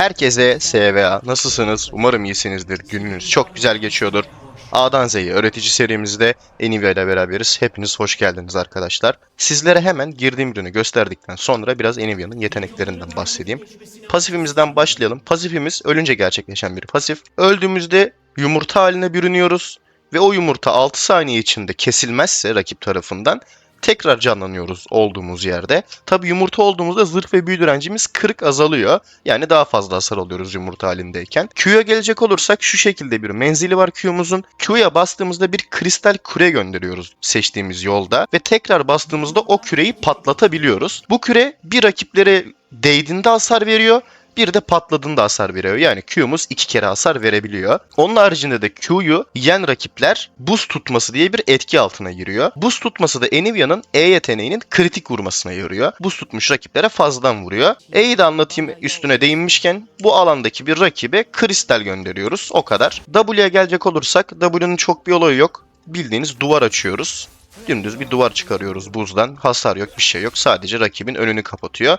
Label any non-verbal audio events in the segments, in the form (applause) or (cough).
Herkese SVA. Nasılsınız? Umarım iyisinizdir. Gününüz çok güzel geçiyordur. A'dan Z'ye öğretici serimizde Enivia ile beraberiz. Hepiniz hoş geldiniz arkadaşlar. Sizlere hemen girdiğim ürünü gösterdikten sonra biraz Enivia'nın yeteneklerinden bahsedeyim. Pasifimizden başlayalım. Pasifimiz ölünce gerçekleşen bir pasif. Öldüğümüzde yumurta haline bürünüyoruz ve o yumurta 6 saniye içinde kesilmezse rakip tarafından tekrar canlanıyoruz olduğumuz yerde. Tabi yumurta olduğumuzda zırh ve büyü direncimiz 40 azalıyor. Yani daha fazla hasar alıyoruz yumurta halindeyken. Q'ya gelecek olursak şu şekilde bir menzili var Q'muzun. Q'ya bastığımızda bir kristal küre gönderiyoruz seçtiğimiz yolda. Ve tekrar bastığımızda o küreyi patlatabiliyoruz. Bu küre bir rakiplere değdiğinde hasar veriyor. Bir de patladığında hasar veriyor. Yani Q'muz iki kere hasar verebiliyor. Onun haricinde de Q'yu yiyen rakipler buz tutması diye bir etki altına giriyor. Buz tutması da Enivia'nın E yeteneğinin kritik vurmasına yarıyor. Buz tutmuş rakiplere fazladan vuruyor. E'yi de anlatayım üstüne değinmişken bu alandaki bir rakibe kristal gönderiyoruz. O kadar. W'ye gelecek olursak W'nun çok bir olayı yok. Bildiğiniz duvar açıyoruz. Dümdüz bir duvar çıkarıyoruz buzdan. Hasar yok bir şey yok. Sadece rakibin önünü kapatıyor.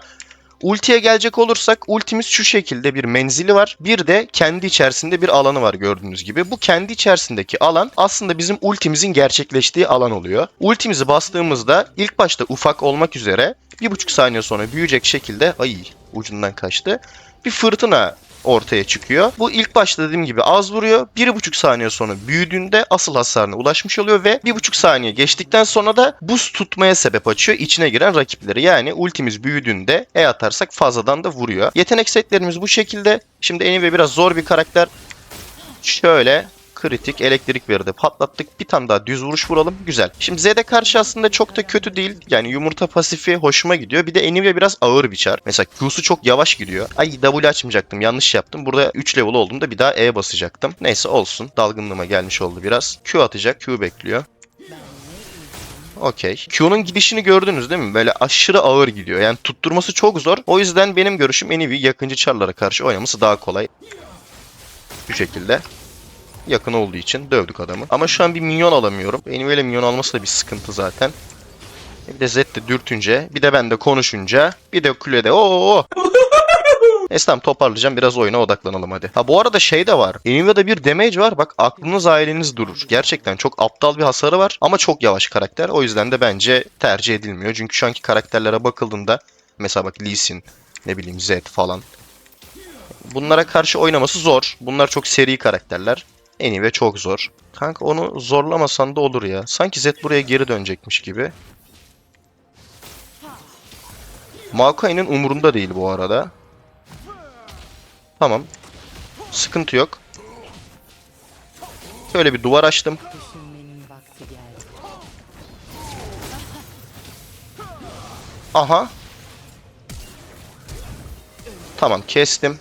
Ultiye gelecek olursak ultimiz şu şekilde bir menzili var. Bir de kendi içerisinde bir alanı var gördüğünüz gibi. Bu kendi içerisindeki alan aslında bizim ultimizin gerçekleştiği alan oluyor. Ultimizi bastığımızda ilk başta ufak olmak üzere bir buçuk saniye sonra büyüyecek şekilde ay ucundan kaçtı. Bir fırtına ortaya çıkıyor. Bu ilk başta dediğim gibi az vuruyor. Bir buçuk saniye sonra büyüdüğünde asıl hasarına ulaşmış oluyor ve bir buçuk saniye geçtikten sonra da buz tutmaya sebep açıyor içine giren rakipleri. Yani ultimiz büyüdüğünde E atarsak fazladan da vuruyor. Yetenek setlerimiz bu şekilde. Şimdi Enivia biraz zor bir karakter. Şöyle kritik elektrik verdi patlattık. Bir tane daha düz vuruş vuralım. Güzel. Şimdi Z'de karşı aslında çok da kötü değil. Yani yumurta pasifi hoşuma gidiyor. Bir de Enivia biraz ağır bir çar. Mesela Q'su çok yavaş gidiyor. Ay W açmayacaktım. Yanlış yaptım. Burada 3 level olduğumda bir daha E basacaktım. Neyse olsun. Dalgınlığıma gelmiş oldu biraz. Q atacak. Q bekliyor. Okey. Q'nun gidişini gördünüz değil mi? Böyle aşırı ağır gidiyor. Yani tutturması çok zor. O yüzden benim görüşüm Enivia yakıncı çarlara karşı oynaması daha kolay. Bu şekilde yakın olduğu için dövdük adamı. Ama şu an bir minyon alamıyorum. Benim öyle minyon alması da bir sıkıntı zaten. Bir de Zed de dürtünce, bir de ben de konuşunca, bir de kulede ooo. (laughs) Tamam toparlayacağım biraz oyuna odaklanalım hadi. Ha bu arada şey de var. Envia'da bir damage var bak aklınız aileniz durur. Gerçekten çok aptal bir hasarı var ama çok yavaş karakter. O yüzden de bence tercih edilmiyor. Çünkü şu anki karakterlere bakıldığında mesela bak Lee Sin, ne bileyim Zed falan. Bunlara karşı oynaması zor. Bunlar çok seri karakterler. Anyway çok zor. Kanka onu zorlamasan da olur ya. Sanki Zed buraya geri dönecekmiş gibi. Maokai'nin umurunda değil bu arada. Tamam. Sıkıntı yok. Şöyle bir duvar açtım. Aha. Tamam kestim.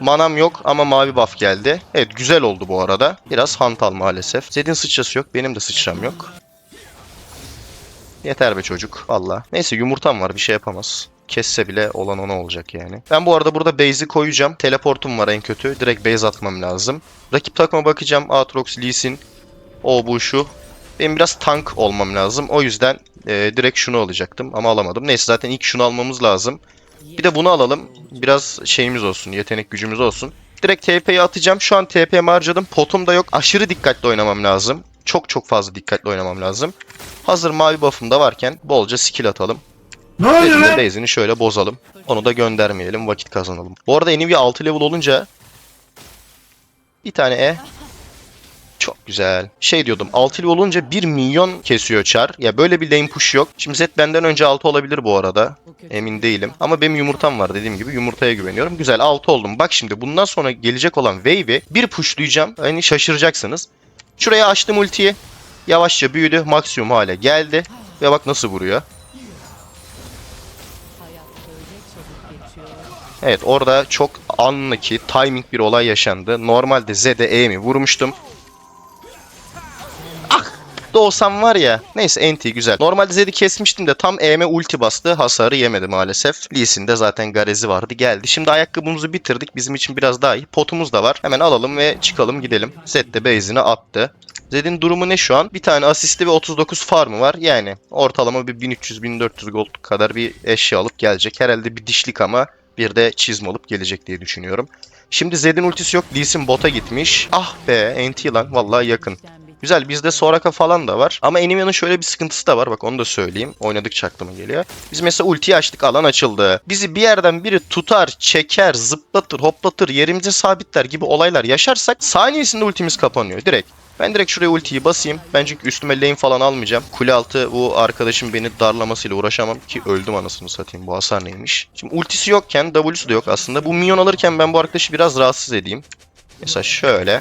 Manam yok ama mavi buff geldi. Evet güzel oldu bu arada. Biraz hantal maalesef. Zed'in sıçrası yok. Benim de sıçram yok. Yeter be çocuk. Valla. Neyse yumurtam var bir şey yapamaz. Kesse bile olan ona olacak yani. Ben bu arada burada base'i koyacağım. Teleportum var en kötü. Direkt base atmam lazım. Rakip takıma bakacağım. Aatrox, Lee Sin. O bu şu. Benim biraz tank olmam lazım. O yüzden e, direkt şunu alacaktım ama alamadım. Neyse zaten ilk şunu almamız lazım. Bir de bunu alalım. Biraz şeyimiz olsun, yetenek gücümüz olsun. Direkt TP'yi atacağım. Şu an TP'mi harcadım. Potum da yok. Aşırı dikkatli oynamam lazım. Çok çok fazla dikkatli oynamam lazım. Hazır mavi buff'ım da varken bolca skill atalım. Ne oluyor lan? base'ini şöyle bozalım. Onu da göndermeyelim. Vakit kazanalım. Bu arada Enivia 6 level olunca bir tane E. Çok güzel. Şey diyordum 6 level olunca 1 milyon kesiyor çar. Ya böyle bir lane push yok. Şimdi Zed benden önce 6 olabilir bu arada. Emin değilim. Ama benim yumurtam var dediğim gibi. Yumurtaya güveniyorum. Güzel 6 oldum. Bak şimdi bundan sonra gelecek olan wave'i bir pushlayacağım. Hani şaşıracaksınız. Şuraya açtım ultiyi. Yavaşça büyüdü. Maksimum hale geldi. Ve bak nasıl vuruyor. Evet orada çok anlı ki timing bir olay yaşandı. Normalde Z'de E'mi vurmuştum. Da olsam var ya. Neyse enti güzel. Normalde Zed'i kesmiştim de tam E'me ulti bastı. Hasarı yemedi maalesef. Lee Sin'de zaten Garez'i vardı geldi. Şimdi ayakkabımızı bitirdik. Bizim için biraz daha iyi. Potumuz da var. Hemen alalım ve çıkalım gidelim. Zed de base'ini attı. Zed'in durumu ne şu an? Bir tane asisti ve 39 farmı var. Yani ortalama bir 1300-1400 gold kadar bir eşya alıp gelecek. Herhalde bir dişlik ama Bir de çizme olup gelecek diye düşünüyorum. Şimdi Zed'in ultisi yok. Lee Sin bota gitmiş. Ah be NT lan. Vallahi yakın. Güzel bizde Soraka falan da var. Ama Enimia'nın şöyle bir sıkıntısı da var. Bak onu da söyleyeyim. Oynadıkça aklıma geliyor. Biz mesela ultiyi açtık alan açıldı. Bizi bir yerden biri tutar, çeker, zıplatır, hoplatır, yerimize sabitler gibi olaylar yaşarsak saniyesinde ultimiz kapanıyor direkt. Ben direkt şuraya ultiyi basayım. Ben çünkü üstüme lane falan almayacağım. Kule altı bu arkadaşım beni darlamasıyla uğraşamam ki öldüm anasını satayım. Bu hasar neymiş? Şimdi ultisi yokken W'su da yok aslında. Bu minyon alırken ben bu arkadaşı biraz rahatsız edeyim. Mesela şöyle.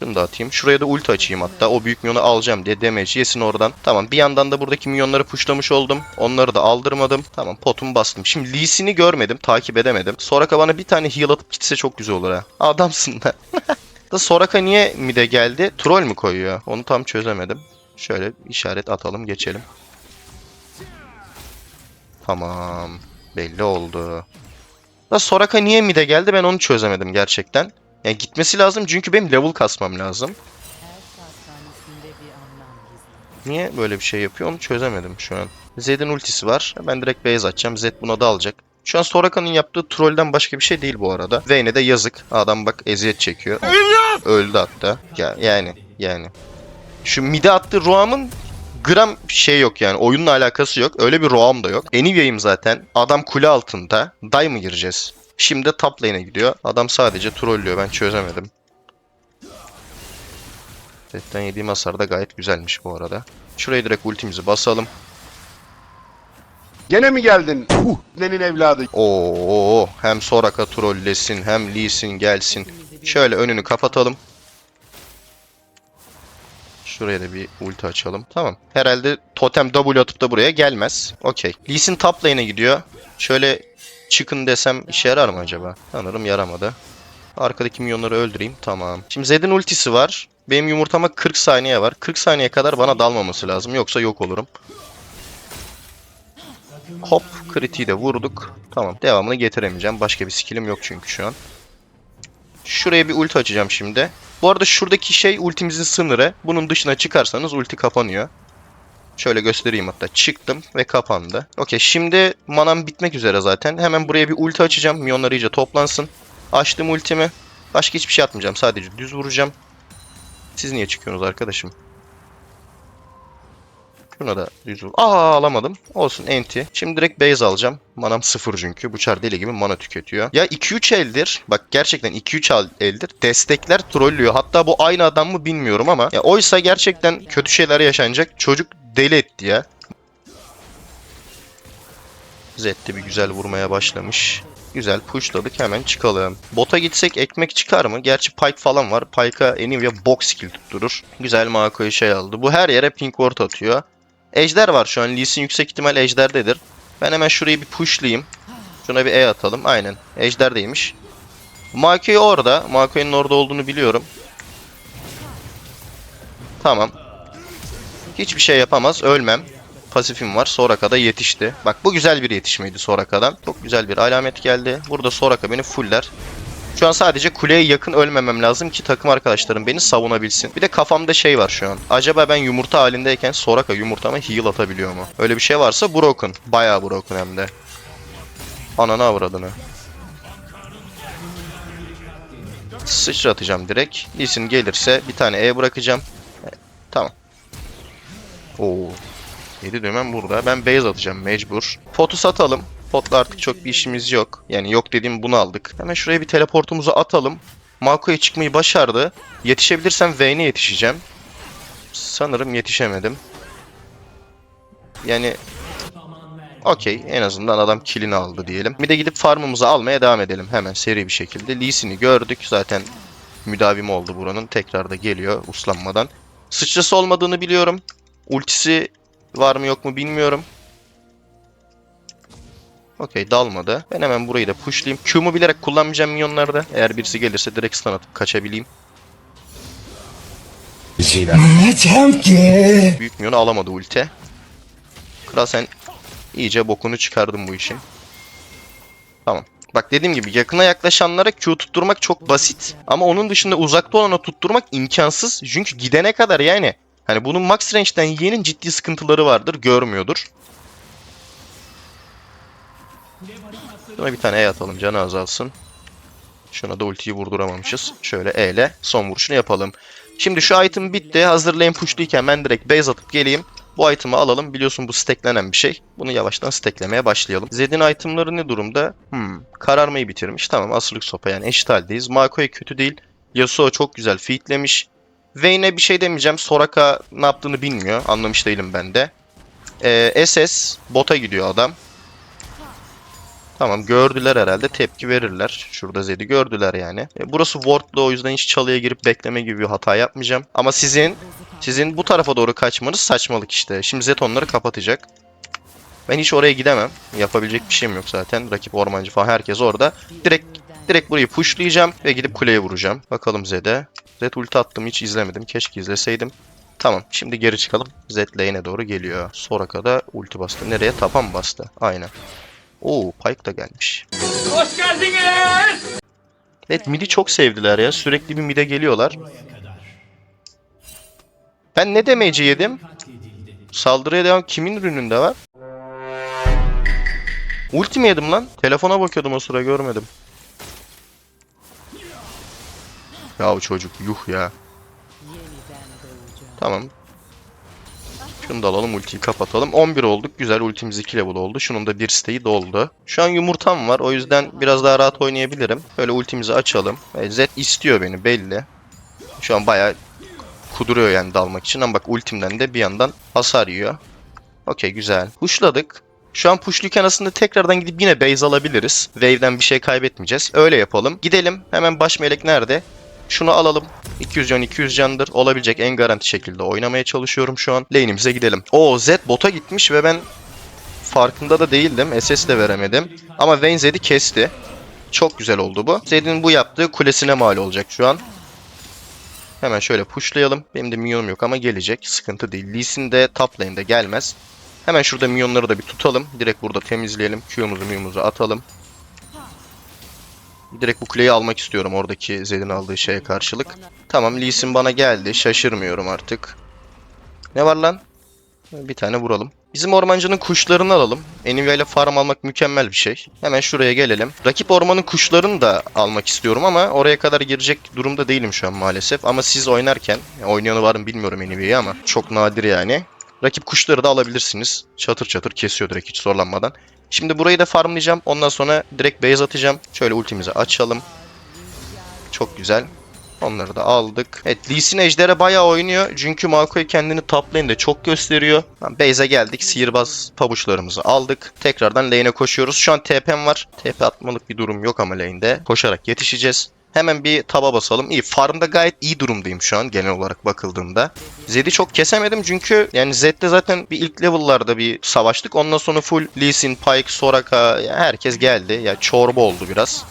Şunu da atayım. Şuraya da ulti açayım hatta. O büyük minyonu alacağım diye damage yesin oradan. Tamam bir yandan da buradaki minyonları pushlamış oldum. Onları da aldırmadım. Tamam potumu bastım. Şimdi Lee Sin'i görmedim. Takip edemedim. Soraka bana bir tane heal atıp gitse çok güzel olur ha. Adamsın da. (laughs) da Soraka niye mid'e geldi? Troll mü koyuyor? Onu tam çözemedim. Şöyle işaret atalım geçelim. Tamam. Belli oldu. Da Soraka niye mid'e geldi ben onu çözemedim gerçekten. Yani gitmesi lazım çünkü benim level kasmam lazım. Niye böyle bir şey yapıyor onu çözemedim şu an. Zed'in ultisi var. Ben direkt base atacağım. Zed buna da alacak. Şu an Soraka'nın yaptığı trollden başka bir şey değil bu arada. Vayne'e de yazık. Adam bak eziyet çekiyor. Öldü hatta. Ya, yani yani. Şu mide attığı Roam'ın gram şey yok yani. Oyunla alakası yok. Öyle bir Roam da yok. Enivya'yım zaten. Adam kule altında. Day mı gireceğiz? Şimdi top lane'e gidiyor. Adam sadece trollüyor. Ben çözemedim. Zed'den yediğim hasar da gayet güzelmiş bu arada. Şuraya direkt ultimizi basalım. Gene mi geldin? Uh, nenin evladı. Oo, hem Soraka trollesin hem Lee Sin gelsin. Şöyle önünü kapatalım. Şuraya da bir ulti açalım. Tamam. Herhalde totem W atıp da buraya gelmez. Okey. Lee Sin top lane'e gidiyor. Şöyle çıkın desem işe yarar mı acaba? Sanırım yaramadı. Arkadaki minyonları öldüreyim. Tamam. Şimdi Zed'in ultisi var. Benim yumurtama 40 saniye var. 40 saniye kadar bana dalmaması lazım. Yoksa yok olurum. Hop kritiği de vurduk. Tamam devamını getiremeyeceğim. Başka bir skillim yok çünkü şu an. Şuraya bir ulti açacağım şimdi. Bu arada şuradaki şey ultimizin sınırı. Bunun dışına çıkarsanız ulti kapanıyor. Şöyle göstereyim hatta. Çıktım ve kapandı. Okey şimdi manam bitmek üzere zaten. Hemen buraya bir ulti açacağım. Minyonlar iyice toplansın. Açtım ultimi. Başka hiçbir şey atmayacağım. Sadece düz vuracağım. Siz niye çıkıyorsunuz arkadaşım? Şuna da düz vur. Aa alamadım. Olsun enti. Şimdi direkt base alacağım. Manam sıfır çünkü. Bu çar deli gibi mana tüketiyor. Ya 2-3 eldir. Bak gerçekten 2-3 al- eldir. Destekler trollüyor. Hatta bu aynı adam mı bilmiyorum ama. Ya oysa gerçekten kötü şeyler yaşanacak. Çocuk deli etti ya. Zed de bir güzel vurmaya başlamış. Güzel pushladık hemen çıkalım. Bota gitsek ekmek çıkar mı? Gerçi Pike falan var. Pike'a Enivia box skill tutturur. Güzel Mako'yu şey aldı. Bu her yere pink ward atıyor. Ejder var şu an. Lee Sin yüksek ihtimal ejderdedir. Ben hemen şurayı bir pushlayayım. Şuna bir E atalım. Aynen. Ejderdeymiş. Mako'yu orada. Mako'nun orada olduğunu biliyorum. Tamam. Hiçbir şey yapamaz. Ölmem. Pasifim var. Soraka'da yetişti. Bak bu güzel bir yetişmeydi Soraka'dan. Çok güzel bir alamet geldi. Burada Soraka beni fuller. Şu an sadece kuleye yakın ölmemem lazım ki takım arkadaşlarım beni savunabilsin. Bir de kafamda şey var şu an. Acaba ben yumurta halindeyken Soraka yumurtama heal atabiliyor mu? Öyle bir şey varsa broken. Bayağı broken hem de. Ananı avradını. Sıçratacağım direkt. Lee Sin gelirse bir tane E bırakacağım. E, tamam. Oo. 7 dümen burada. Ben base atacağım mecbur. Potu satalım. Potla artık çok bir işimiz yok. Yani yok dediğim bunu aldık. Hemen şuraya bir teleportumuzu atalım. Mako'ya çıkmayı başardı. Yetişebilirsem Vayne'e yetişeceğim. Sanırım yetişemedim. Yani Okey en azından adam killini aldı diyelim. Bir de gidip farmımızı almaya devam edelim hemen seri bir şekilde. Lee Sin'i gördük zaten müdavim oldu buranın. Tekrar da geliyor uslanmadan. Sıçrası olmadığını biliyorum. Ultisi var mı yok mu bilmiyorum. Okey dalmadı. Ben hemen burayı da pushlayayım. Q'mu bilerek kullanmayacağım minyonlarda. Eğer birisi gelirse direkt stun atıp kaçabileyim. Büyük minyonu alamadı ulti. Kral sen iyice bokunu çıkardın bu işin. Tamam. Bak dediğim gibi yakına yaklaşanlara Q tutturmak çok basit. Ama onun dışında uzakta olana tutturmak imkansız. Çünkü gidene kadar yani hani bunun max range'den yiyenin ciddi sıkıntıları vardır. Görmüyordur. Şuna bir tane E atalım canı azalsın. Şuna da ultiyi vurduramamışız. Şöyle E ile son vuruşunu yapalım. Şimdi şu item bitti. Hazır lane pushluyken ben direkt base atıp geleyim. Bu item'ı alalım. Biliyorsun bu stacklenen bir şey. Bunu yavaştan stacklemeye başlayalım. Zed'in itemları ne durumda? Hmm, kararmayı bitirmiş. Tamam asırlık sopa yani eşit haldeyiz. Makoy kötü değil. Yasuo çok güzel feedlemiş. Vayne'e bir şey demeyeceğim. Soraka ne yaptığını bilmiyor. Anlamış değilim ben de. Ee, SS bota gidiyor adam. Tamam gördüler herhalde tepki verirler. Şurada Zed'i gördüler yani. E, burası ward'lu o yüzden hiç çalıya girip bekleme gibi bir hata yapmayacağım. Ama sizin sizin bu tarafa doğru kaçmanız saçmalık işte. Şimdi Zed onları kapatacak. Ben hiç oraya gidemem. Yapabilecek bir şeyim yok zaten. Rakip ormancı falan herkes orada. Direkt direkt burayı pushlayacağım ve gidip kuleye vuracağım. Bakalım Zed'e. Zed ulti attım hiç izlemedim. Keşke izleseydim. Tamam şimdi geri çıkalım. Zed lane'e doğru geliyor. Soraka da ulti bastı. Nereye? Tapa mı bastı? Aynen. Oo Pyke da gelmiş. Hoş geldiniz. Evet midi çok sevdiler ya. Sürekli bir mide geliyorlar. Ben ne demeci yedim? Saldırıya devam kimin ürününde var? Ulti mi yedim lan? Telefona bakıyordum o sıra görmedim. Ya o çocuk yuh ya. Tamam. Şunu da alalım ultiyi kapatalım. 11 olduk. Güzel ultimiz 2 level oldu. Şunun da bir siteyi doldu. Şu an yumurtam var. O yüzden biraz daha rahat oynayabilirim. Böyle ultimizi açalım. E, Zed istiyor beni belli. Şu an bayağı kuduruyor yani dalmak için. Ama bak ultimden de bir yandan hasar yiyor. Okey güzel. Pushladık. Şu an pushluyken aslında tekrardan gidip yine base alabiliriz. Wave'den bir şey kaybetmeyeceğiz. Öyle yapalım. Gidelim. Hemen baş melek nerede? Şunu alalım. 200 can 200 candır. Olabilecek en garanti şekilde oynamaya çalışıyorum şu an. Lane'imize gidelim. Oo Z bota gitmiş ve ben farkında da değildim. SS de veremedim. Ama Vayne Zed'i kesti. Çok güzel oldu bu. Zed'in bu yaptığı kulesine mal olacak şu an. Hemen şöyle pushlayalım. Benim de minyonum yok ama gelecek. Sıkıntı değil. Lee Sin de top lane'de gelmez. Hemen şurada minyonları da bir tutalım. Direkt burada temizleyelim. Q'muzu M'muzu atalım. Direkt bu kuleyi almak istiyorum oradaki Zed'in aldığı şeye karşılık. Tamam Lee Sin bana geldi. Şaşırmıyorum artık. Ne var lan? Bir tane vuralım. Bizim ormancının kuşlarını alalım. Enivia ile farm almak mükemmel bir şey. Hemen şuraya gelelim. Rakip ormanın kuşlarını da almak istiyorum ama oraya kadar girecek durumda değilim şu an maalesef. Ama siz oynarken, oynayanı var mı bilmiyorum Enivia'yı ama çok nadir yani. Rakip kuşları da alabilirsiniz. Çatır çatır kesiyor direkt hiç zorlanmadan. Şimdi burayı da farmlayacağım. Ondan sonra direkt base atacağım. Şöyle ultimizi açalım. Çok güzel. Onları da aldık. Evet Lee Sin Ejder'e bayağı oynuyor. Çünkü Makoy kendini top lane'de çok gösteriyor. Base'e geldik. Sihirbaz pabuçlarımızı aldık. Tekrardan lane'e koşuyoruz. Şu an TP'm var. TP atmalık bir durum yok ama lane'de. Koşarak yetişeceğiz. Hemen bir taba basalım. İyi. Farmda gayet iyi durumdayım şu an genel olarak bakıldığında. Zed'i çok kesemedim çünkü yani Zed'de zaten bir ilk level'larda bir savaştık. Ondan sonra full Lee Sin, Pyke, Soraka herkes geldi. Ya çorba oldu biraz.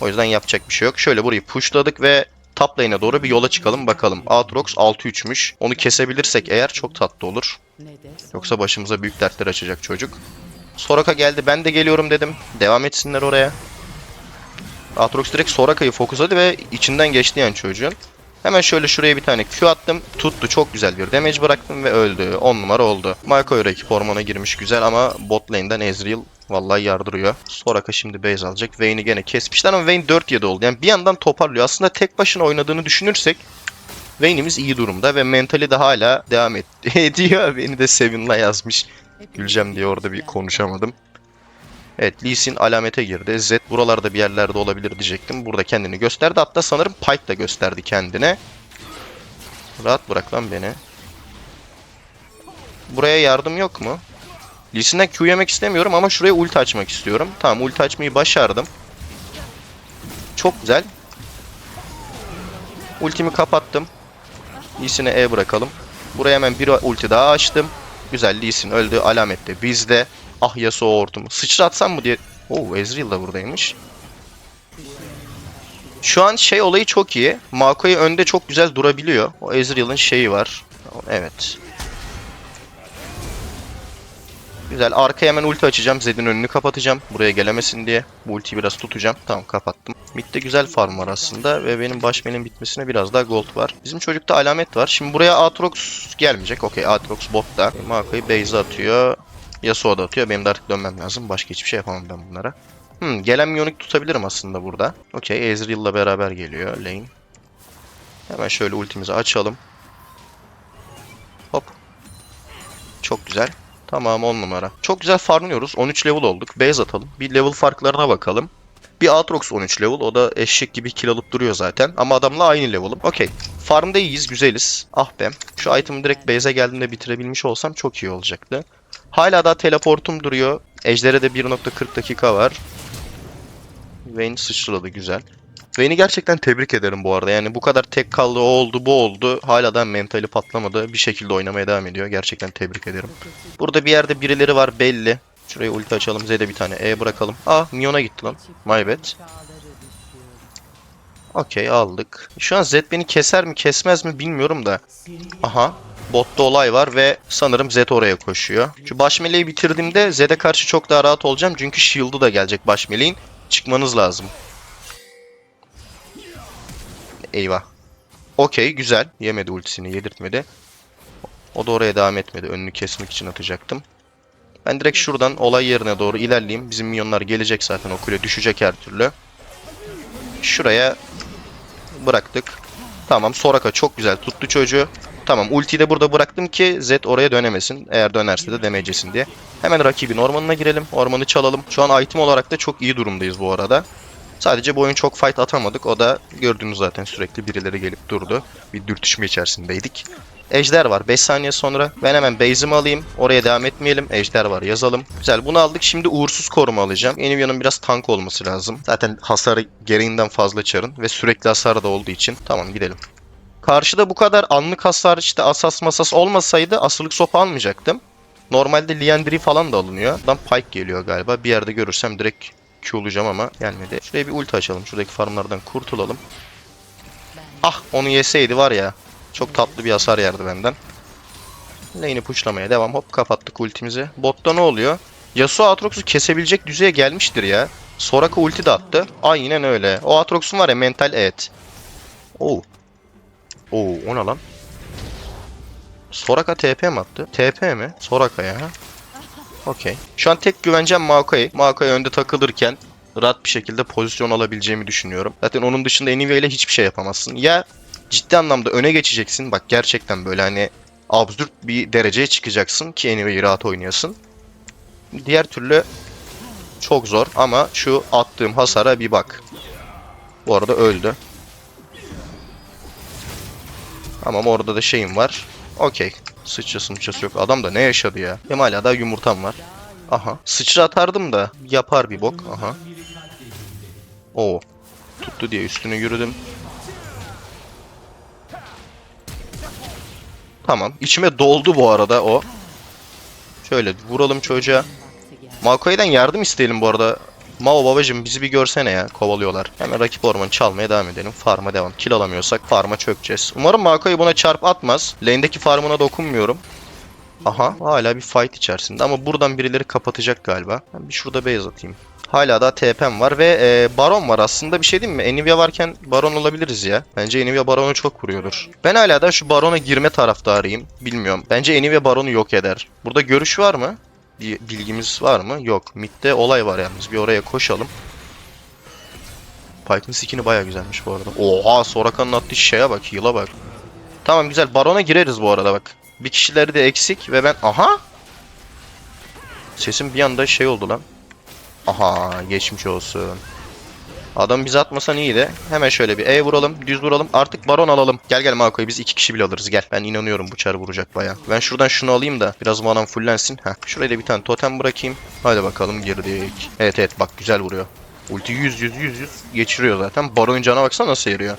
O yüzden yapacak bir şey yok. Şöyle burayı pushladık ve top lane'e doğru bir yola çıkalım bakalım. Aatrox 6-3'müş. Onu kesebilirsek eğer çok tatlı olur. Yoksa başımıza büyük dertler açacak çocuk. Soraka geldi ben de geliyorum dedim. Devam etsinler oraya. Aatrox direkt Soraka'yı fokusladı ve içinden geçti yani çocuğun. Hemen şöyle şuraya bir tane Q attım. Tuttu çok güzel bir damage bıraktım ve öldü. 10 numara oldu. Marco rakip ormana girmiş güzel ama bot lane'den Ezreal vallahi yardırıyor. Soraka şimdi base alacak. Vayne'i gene kesmişler ama Vayne 4-7 oldu. Yani bir yandan toparlıyor. Aslında tek başına oynadığını düşünürsek Vayne'imiz iyi durumda ve mentali de hala devam et (laughs) ediyor. Beni de Sevin'la yazmış. Güleceğim diye orada bir konuşamadım. Evet Lee Sin alamete girdi. Z buralarda bir yerlerde olabilir diyecektim. Burada kendini gösterdi. Hatta sanırım Pyke da gösterdi kendine. Rahat bırak lan beni. Buraya yardım yok mu? Lee Sin'den Q yemek istemiyorum ama şuraya ulti açmak istiyorum. Tamam ulti açmayı başardım. Çok güzel. Ultimi kapattım. Lee Sin'e E bırakalım. Buraya hemen bir ulti daha açtım. Güzel Lee Sin öldü. Alamet de bizde. Ah Yasuo hortumu. Sıçratsam mı diye. Oo Ezreal da buradaymış. Şu an şey olayı çok iyi. Mako'yu önde çok güzel durabiliyor. O Ezreal'ın şeyi var. Evet. Güzel. Arkaya hemen ulti açacağım. Zed'in önünü kapatacağım. Buraya gelemesin diye. Bu ultiyi biraz tutacağım. Tamam kapattım. Mid'de güzel farm var aslında. Ve benim başmenin bitmesine biraz daha gold var. Bizim çocukta alamet var. Şimdi buraya Aatrox gelmeyecek. Okey Aatrox botta. Mako'yu base atıyor. Yasuo da atıyor. Benim de artık dönmem lazım. Başka hiçbir şey yapamam ben bunlara. Hmm, gelen Mionik tutabilirim aslında burada. Okey, Ezreal'la beraber geliyor lane. Hemen şöyle ultimizi açalım. Hop. Çok güzel. Tamam 10 numara. Çok güzel farmlıyoruz. 13 level olduk. Base atalım. Bir level farklarına bakalım. Bir Aatrox 13 level. O da eşek gibi kill alıp duruyor zaten. Ama adamla aynı level'ım. Okey. Farmda iyiyiz. Güzeliz. Ah be. Şu item'ı direkt base'e geldiğimde bitirebilmiş olsam çok iyi olacaktı. Hala daha teleportum duruyor. Ejder'e de 1.40 dakika var. Vayne sıçradı güzel. Vayne'i gerçekten tebrik ederim bu arada. Yani bu kadar tek kaldı, o oldu, bu oldu. Hala da mentali patlamadı. Bir şekilde oynamaya devam ediyor. Gerçekten tebrik ederim. Burada bir yerde birileri var belli. Şuraya ulti açalım. Z'de bir tane E bırakalım. Ah Minyon'a gitti lan. My bad. Okey aldık. Şu an Z beni keser mi kesmez mi bilmiyorum da. Aha. Botta olay var ve sanırım Z oraya koşuyor. Şu baş meleği bitirdiğimde Z'de karşı çok daha rahat olacağım. Çünkü shield'ı da gelecek baş meleğin. Çıkmanız lazım. Eyvah. Okey güzel. Yemedi ultisini yedirtmedi. O da oraya devam etmedi. Önünü kesmek için atacaktım. Ben direkt şuradan olay yerine doğru ilerleyeyim. Bizim minyonlar gelecek zaten. O kule düşecek her türlü. Şuraya bıraktık. Tamam Soraka çok güzel tuttu çocuğu. Tamam ultiyi de burada bıraktım ki Zed oraya dönemesin. Eğer dönerse de demeyecesin diye. Hemen rakibin ormanına girelim. Ormanı çalalım. Şu an item olarak da çok iyi durumdayız bu arada. Sadece bu oyun çok fight atamadık. O da gördüğünüz zaten sürekli birileri gelip durdu. Bir dürtüşme içerisindeydik. Ejder var 5 saniye sonra. Ben hemen base'imi alayım. Oraya devam etmeyelim. Ejder var yazalım. Güzel bunu aldık. Şimdi uğursuz koruma alacağım. Enivia'nın biraz tank olması lazım. Zaten hasarı gereğinden fazla çarın. Ve sürekli hasarı da olduğu için. Tamam gidelim. Karşıda bu kadar anlık hasar işte asas masas olmasaydı asırlık sopa almayacaktım. Normalde Liandry falan da alınıyor. Buradan Pike geliyor galiba. Bir yerde görürsem direkt Q'layacağım ama gelmedi. Şuraya bir ulti açalım. Şuradaki farmlardan kurtulalım. Ah onu yeseydi var ya. Çok tatlı bir hasar yerdi benden. Lane'i pushlamaya devam. Hop kapattık ultimizi. Botta ne oluyor? Yasuo Aatrox'u kesebilecek düzeye gelmiştir ya. Soraka ulti de attı. Aynen öyle. O Aatrox'un var ya mental et. Oo. Oo o ne lan? Soraka TP mi attı? TP mi? Soraka ya. Okey. Şu an tek güvencem Maokai. Maokai önde takılırken rahat bir şekilde pozisyon alabileceğimi düşünüyorum. Zaten onun dışında Anivia ile hiçbir şey yapamazsın. Ya ciddi anlamda öne geçeceksin. Bak gerçekten böyle hani absürt bir dereceye çıkacaksın ki Anivia'yı rahat oynayasın. Diğer türlü çok zor ama şu attığım hasara bir bak. Bu arada öldü. Ama orada da şeyim var. Okey. Sıçrası mıçrası yok. Adam da ne yaşadı ya. Benim hala da yumurtam var. Aha. Sıçra atardım da yapar bir bok. Aha. Oo. Tuttu diye üstüne yürüdüm. Tamam. İçime doldu bu arada o. Şöyle vuralım çocuğa. Makoi'den yardım isteyelim bu arada. Mao babacım bizi bir görsene ya. Kovalıyorlar. Hemen rakip ormanı çalmaya devam edelim. Farm'a devam. Kill alamıyorsak farm'a çökeceğiz. Umarım Makoi buna çarp atmaz. Lane'deki farmına dokunmuyorum. Aha hala bir fight içerisinde ama buradan birileri kapatacak galiba. Ben bir şurada base atayım. Hala da TP'm var ve e, Baron var aslında bir şey diyeyim mi? Enivia varken Baron olabiliriz ya. Bence Enivia Baron'u çok vuruyordur. Ben hala da şu Baron'a girme taraftarıyım. Bilmiyorum. Bence Enivia Baron'u yok eder. Burada görüş var mı? Bir bilgimiz var mı? Yok. Mid'de olay var yalnız. Bir oraya koşalım. Pike'ın skin'i baya güzelmiş bu arada. Oha Soraka'nın attığı şeye bak. Heal'a bak. Tamam güzel. Baron'a gireriz bu arada bak. Bir kişileri de eksik ve ben... Aha! Sesim bir anda şey oldu lan. Aha geçmiş olsun. Adam bizi atmasan iyiydi. Hemen şöyle bir E vuralım, düz vuralım. Artık baron alalım. Gel gel Mako'yu biz iki kişi bile alırız gel. Ben inanıyorum bu çar vuracak baya. Ben şuradan şunu alayım da biraz manam fullensin. Heh. Şuraya da bir tane totem bırakayım. Hadi bakalım girdik. Evet evet bak güzel vuruyor. Ulti 100 100 100 100 geçiriyor zaten. Baron'un cana baksana nasıl yarıyor.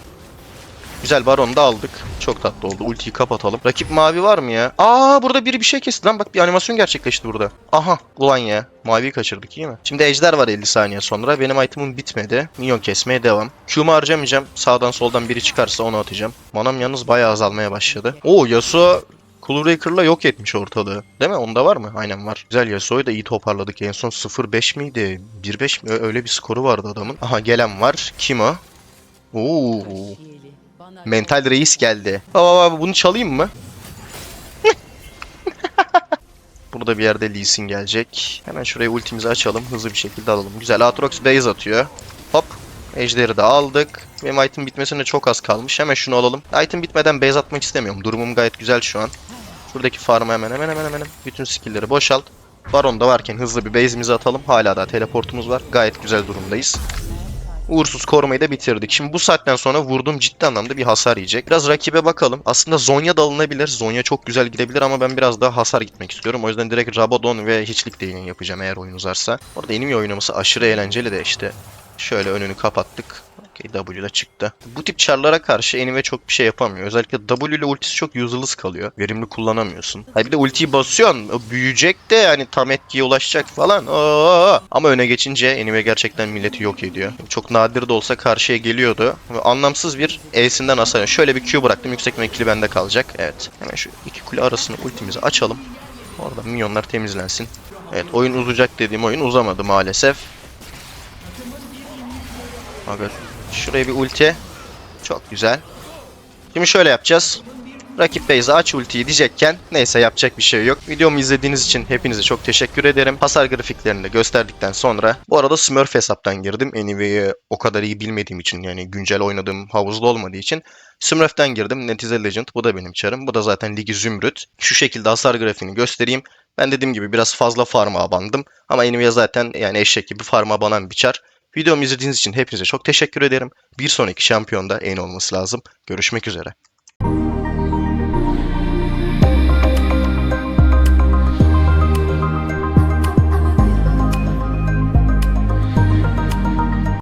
Güzel Baron'u da aldık. Çok tatlı oldu. Ultiyi kapatalım. Rakip mavi var mı ya? Aa burada biri bir şey kesti lan. Bak bir animasyon gerçekleşti burada. Aha ulan ya. Maviyi kaçırdık iyi mi? Şimdi ejder var 50 saniye sonra. Benim item'ım bitmedi. Minyon kesmeye devam. Q'mu harcamayacağım. Sağdan soldan biri çıkarsa onu atacağım. Manam yalnız bayağı azalmaya başladı. Oo Yasuo Coolbreaker'la yok etmiş ortalığı. Değil mi? Onda var mı? Aynen var. Güzel Yasuo'yu da iyi toparladık. En son 0-5 miydi? 1-5 mi? Öyle bir skoru vardı adamın. Aha gelen var. Kim o? Oo. Mental reis geldi. Baba baba bunu çalayım mı? (laughs) Burada bir yerde Lee Sin gelecek. Hemen şuraya ultimizi açalım. Hızlı bir şekilde alalım. Güzel. Aatrox base atıyor. Hop. Ejderi de aldık. Benim item bitmesine çok az kalmış. Hemen şunu alalım. Item bitmeden base atmak istemiyorum. Durumum gayet güzel şu an. Şuradaki farmı hemen hemen hemen hemen bütün skill'leri boşalt. Baron da varken hızlı bir base'imizi atalım. Hala da teleportumuz var. Gayet güzel durumdayız. Uğursuz korumayı da bitirdik. Şimdi bu saatten sonra vurduğum ciddi anlamda bir hasar yiyecek. Biraz rakibe bakalım. Aslında Zonya da alınabilir. Zonya çok güzel gidebilir ama ben biraz daha hasar gitmek istiyorum. O yüzden direkt Rabadon ve hiçlik değinin yapacağım eğer oyun uzarsa. Orada enemy oynaması aşırı eğlenceli de işte. Şöyle önünü kapattık. Okey W ile çıktı. Bu tip charlara karşı Enime çok bir şey yapamıyor. Özellikle W ile ultisi çok useless kalıyor. Verimli kullanamıyorsun. Hayır bir de ultiyi basıyorsun. O büyüyecek de hani tam etkiye ulaşacak falan. Oo. Ama öne geçince Enime gerçekten milleti yok ediyor. Çok nadir de olsa karşıya geliyordu. Ve anlamsız bir E'sinden hasar. Şöyle bir Q bıraktım. Yüksek mekili bende kalacak. Evet. Hemen şu iki kule arasını ultimizi açalım. Orada minyonlar temizlensin. Evet oyun uzayacak dediğim oyun uzamadı maalesef. Aga şuraya bir ulti. Çok güzel. Şimdi şöyle yapacağız. Rakip base aç ultiyi diyecekken neyse yapacak bir şey yok. Videomu izlediğiniz için hepinize çok teşekkür ederim. Hasar grafiklerini de gösterdikten sonra bu arada Smurf hesaptan girdim. Anyway'i o kadar iyi bilmediğim için yani güncel oynadığım havuzda olmadığı için Smurf'ten girdim. Netize Legend bu da benim çarım. Bu da zaten Ligi Zümrüt. Şu şekilde hasar grafiğini göstereyim. Ben dediğim gibi biraz fazla farma abandım. Ama Anyway zaten yani eşek gibi farma abanan bir çar. Videomu izlediğiniz için hepinize çok teşekkür ederim. Bir sonraki şampiyonda en olması lazım. Görüşmek üzere.